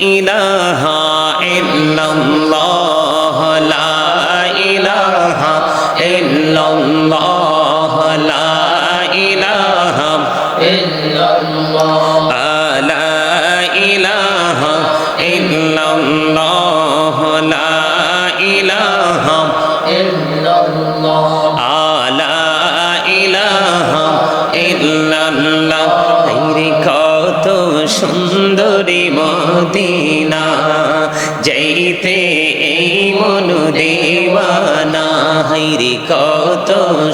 ইলাহা ইল্লাল্লাহ, লা ইলাহা ইল্লাল্লাহ, লা ইলাহা illallah লা ইলাহা ইল্লাল্লাহ, লা ইলাহা illallah আলা ইলাহা ইল্লাল্লাহ সুন্দরী মদিনা, যাইতে এই মন দেওয়ানা, হায়রে কত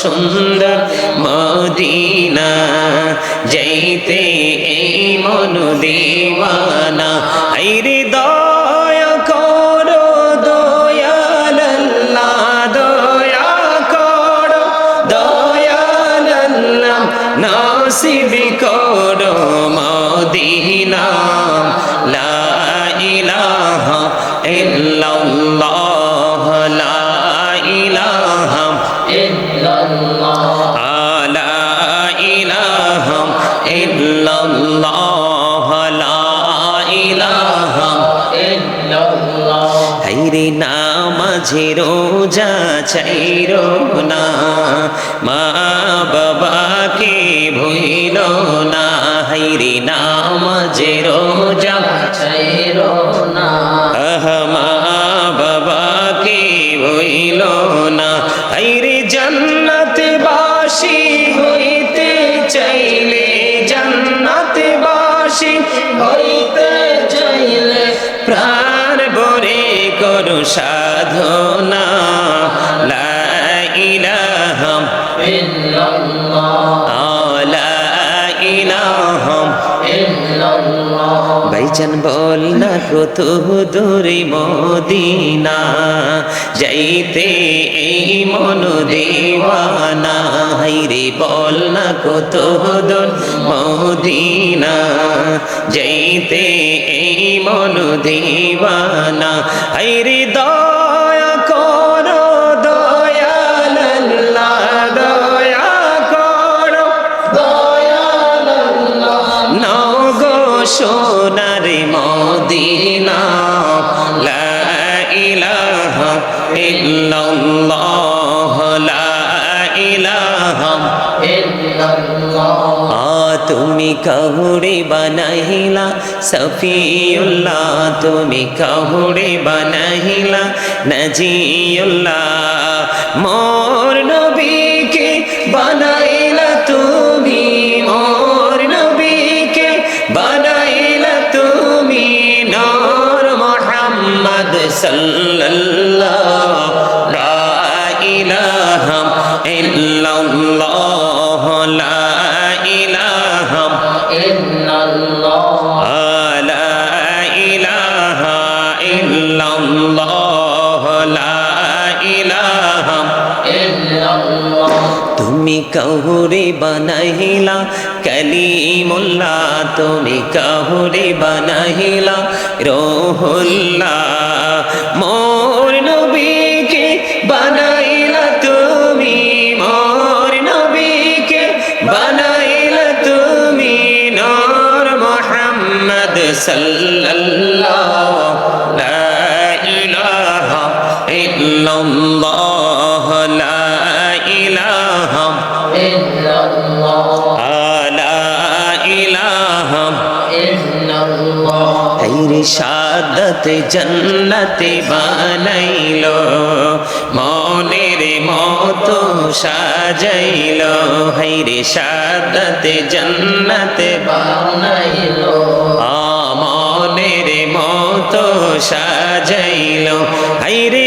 সুন্দর মদিনা, যাইতে এই মন দেওয়ানা, হায়রে দয়া করো দয়াল্লাহ দয়া করো নামাঝে রোজা চাইরো না, মা বাবাকে ভইল না, হাইরে নামাঝে রোজা চাইরো না। মা বাবাকে ভইল না, হাইরে জান্নাতে বাসি হইতে চাইলে, জান্নাতে বাসি হইতে চাইলে, প্রাণ বরে করু সাধনা লা ইলাহা illallah ভাইজান বল না কত দূরে মদিনা, যাইতে এই মন দেওয়ানা। হাইরে বল না কত দূর মদিনা, যাইতে এই মন দেওয়ানা। হাইরে দয়া করো দয়াল্লাহ দয়া করো। দয়াল্লাহ নগো সোনার মদিনা লা ইলাহা ইল্লাল্লাহ লা ইলাহা আ তুমি কাহুরে বানাইলা, সফিউল্লাহ তুমি কাহুরে বানাইলা, নজিউল্লাহ মোর নবীকে বানাইলা তুমি, মোর নবীকে বানাইলা তুমি, নূর মুহাম্মদ সাল্লাল্লাহ কাহুরে বানাইলা, কলিমুল্লাহ, তুমি কাহুরে বানাইলা, রোহুল্লাহ, মোর নবীকে বানাইলা তুমি, মোর নবীকে বানাইলা তুমি, নূর মুহাম্মদ সাল্লাল্লাহ সাদত জন্নতে বানাইলো মনের মতো সাজাইলো হাইরে সাদত জন্নতে বানাইলো আমনের মতো সাজাইলো হাইরে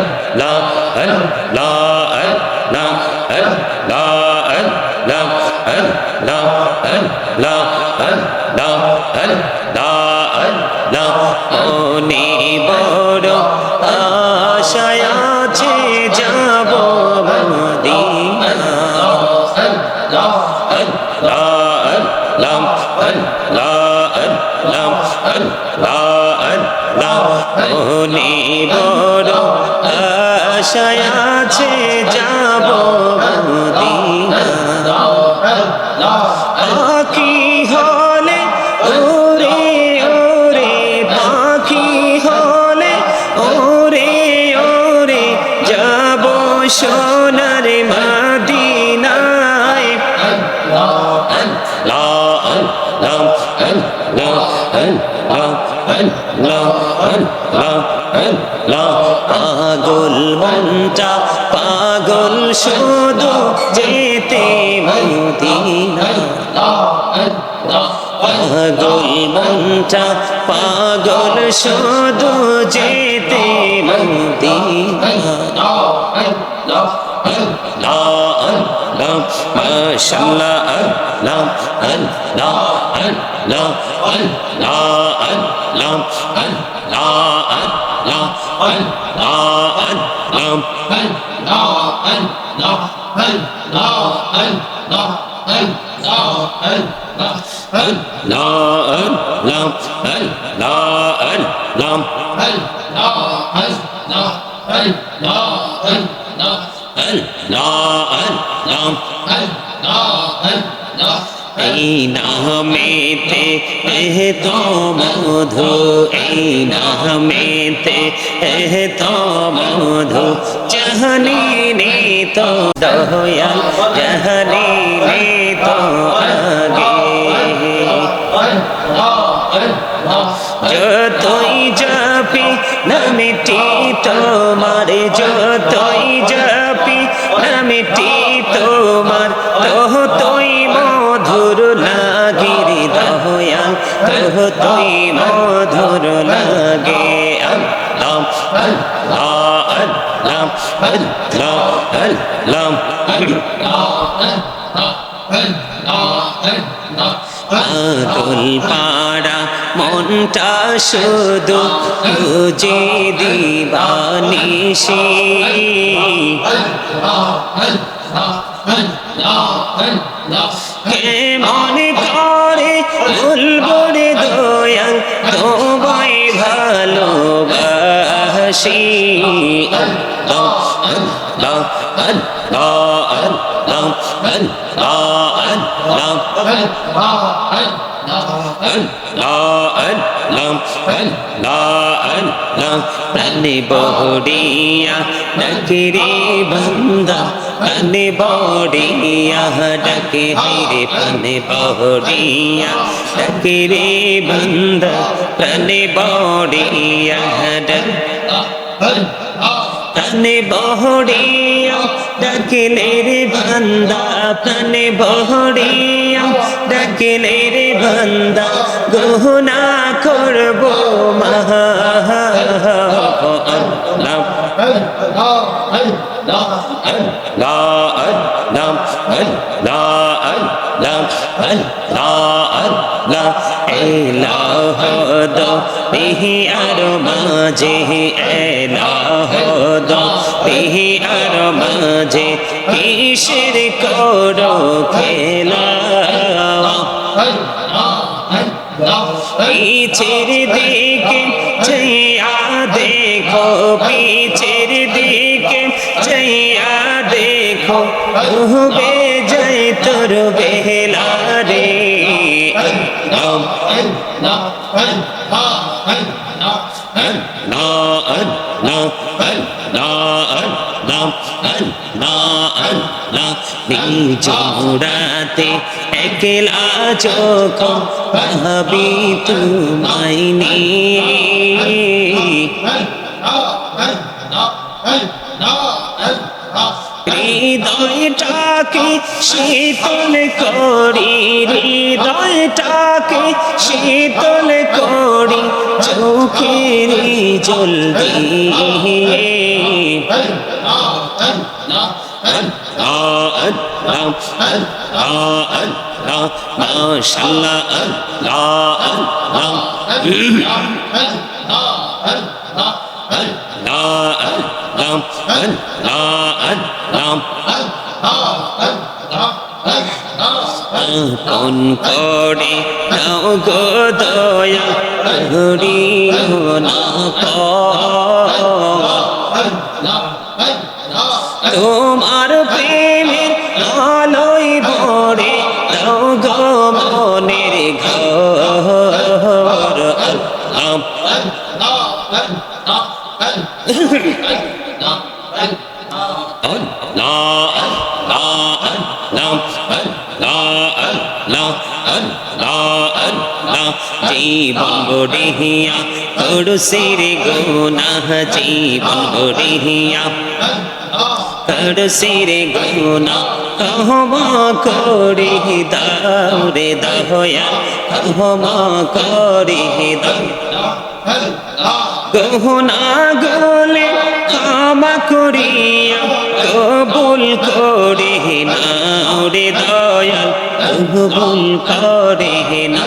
আল্লাহ আল্লাহ আল্লাহ আল্লাহ আল্লাহ আল্লাহ আল্লাহ আল্লাহ আল্লাহ আল্লাহ মনে বড় আশায় আছে যাব মদিনা আল্লাহ আল্লাহ আল্লাহ আল্লাহ আল্লাহ আল্লাহ মনে বড় পাগল মনটা পাগল শুধু যেতে আল্লাহ আল্লাহ আল্লাহ আল্লাহ আল্লাহ আল্লাহ আল্লাহ আল্লাহ আল্লাহ আল্লাহ আল্লাহ আল্লাহ আল্লাহ আল্লাহ আল্লাহ এই নামেতে এহ তো মধু এই নামেতে এহ তো মধু জাহানি নে তো দয়া জাহানি নে তো আগে। যতই যাপি নামিটি তোমার, যতই যাপি নামিটি তোমার তোহ তুই মধুর লাগিরি দয়া তোহ তুই মধুর লাগে। আল্লাহ আল্লাহ। আদল পাড়া মনটা শুধু বুঝে দিবানিসি কে মনে প্রাণে বহরিয়া ডাকিরে বন্দা প্রাণে বহরিয়া ডাকে রে প্রাণে বহরিয়া ডাকে রে বন্দা প্রাণে বহরিয়া ডাক প্রাণে বহরিয়া ডাকিলে রে বান্দা, প্রাণে বহরিয়া ডাকিলে রে বান্দা, গহনা করব মহা আর মাঝে এলাহ দিহি আর মাঝে কিসের করো খেলা পিছের দিকে চাইয়া দেখো পিছের দিকে চাইয়া দেখো ডুবে যাই তোর বেলা রে একলা চোখ ভাবি তোমায় হৃদয়টাকে শীতল করি হৃদয়টাকে শীতল করি চোখের জল দিয়ে। মাশাল্লাহ কোন করে নাও গো দয়া হরিও না কর জীবন গড়িয়া করুসির গুনাহ জীবন গড়িয়া করুসির গুনাহ ক্ষমা করি দাও রে দয়া ক্ষমা করি দাও গহনা গলে ক্ষমা করিয়া কবুল করে না। রে দয়াল, কবুল করে না।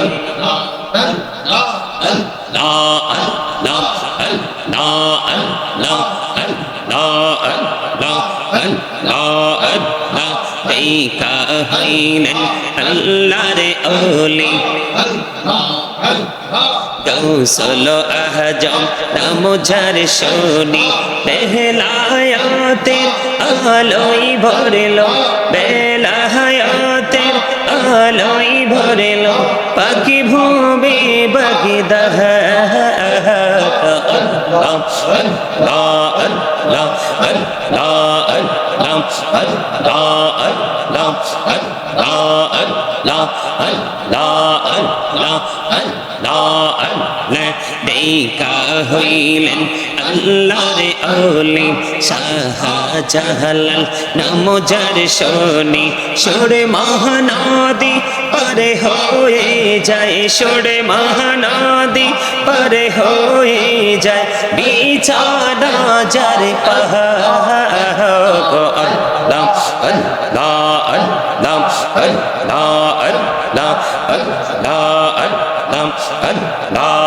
আল্লাহ আল্লাহ আল্লাহ আল্লাহ ষোলো আহজম নাম যার শনি বেহলায়াতের আলোই ভরেলো বেলাহায়াতের আলোই ভরেলো পাখি ভুবে বাকি দহ la la la la la la দেখা হইলেন আল্লাহর অলি শাহজালাল নাম যার শনি সুরে মহানদী পরে হয়ে যায় সুরে মহানদী পরে হয়ে যায় বিছানা যার পাহাড় আল্লাহ আল্লাহ আল্লাহ আল্লাহ আল্লাহ আল্লাহ আল্লাহ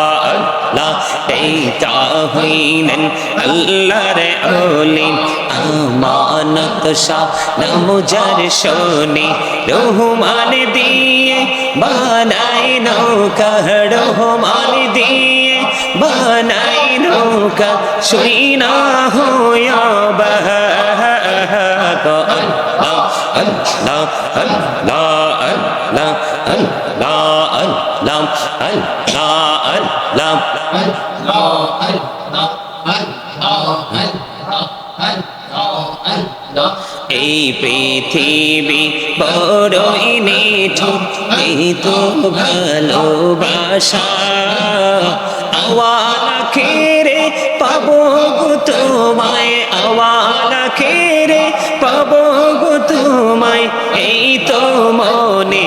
হইলেন আল্লাহর ওলি আমানত শাহ নামুজার শনি রহমান দিয়ে বানাই নৌকা রহমান দিয়ে বানাই নৌকা শুই না হইয়া বাহ আল্লাহ আল্লাহ আল্লাহ আল্লাহ لا لام أن لا أن لام لا أن لا أن لا أن এই পৃথিবী বড়ই নিঠু এই তো ভালোবাসা। আওয়ালা খেরে পাবো গো তোমায়, আওয়ালা খেরে পাবো গো তোমায়। এই তো মনে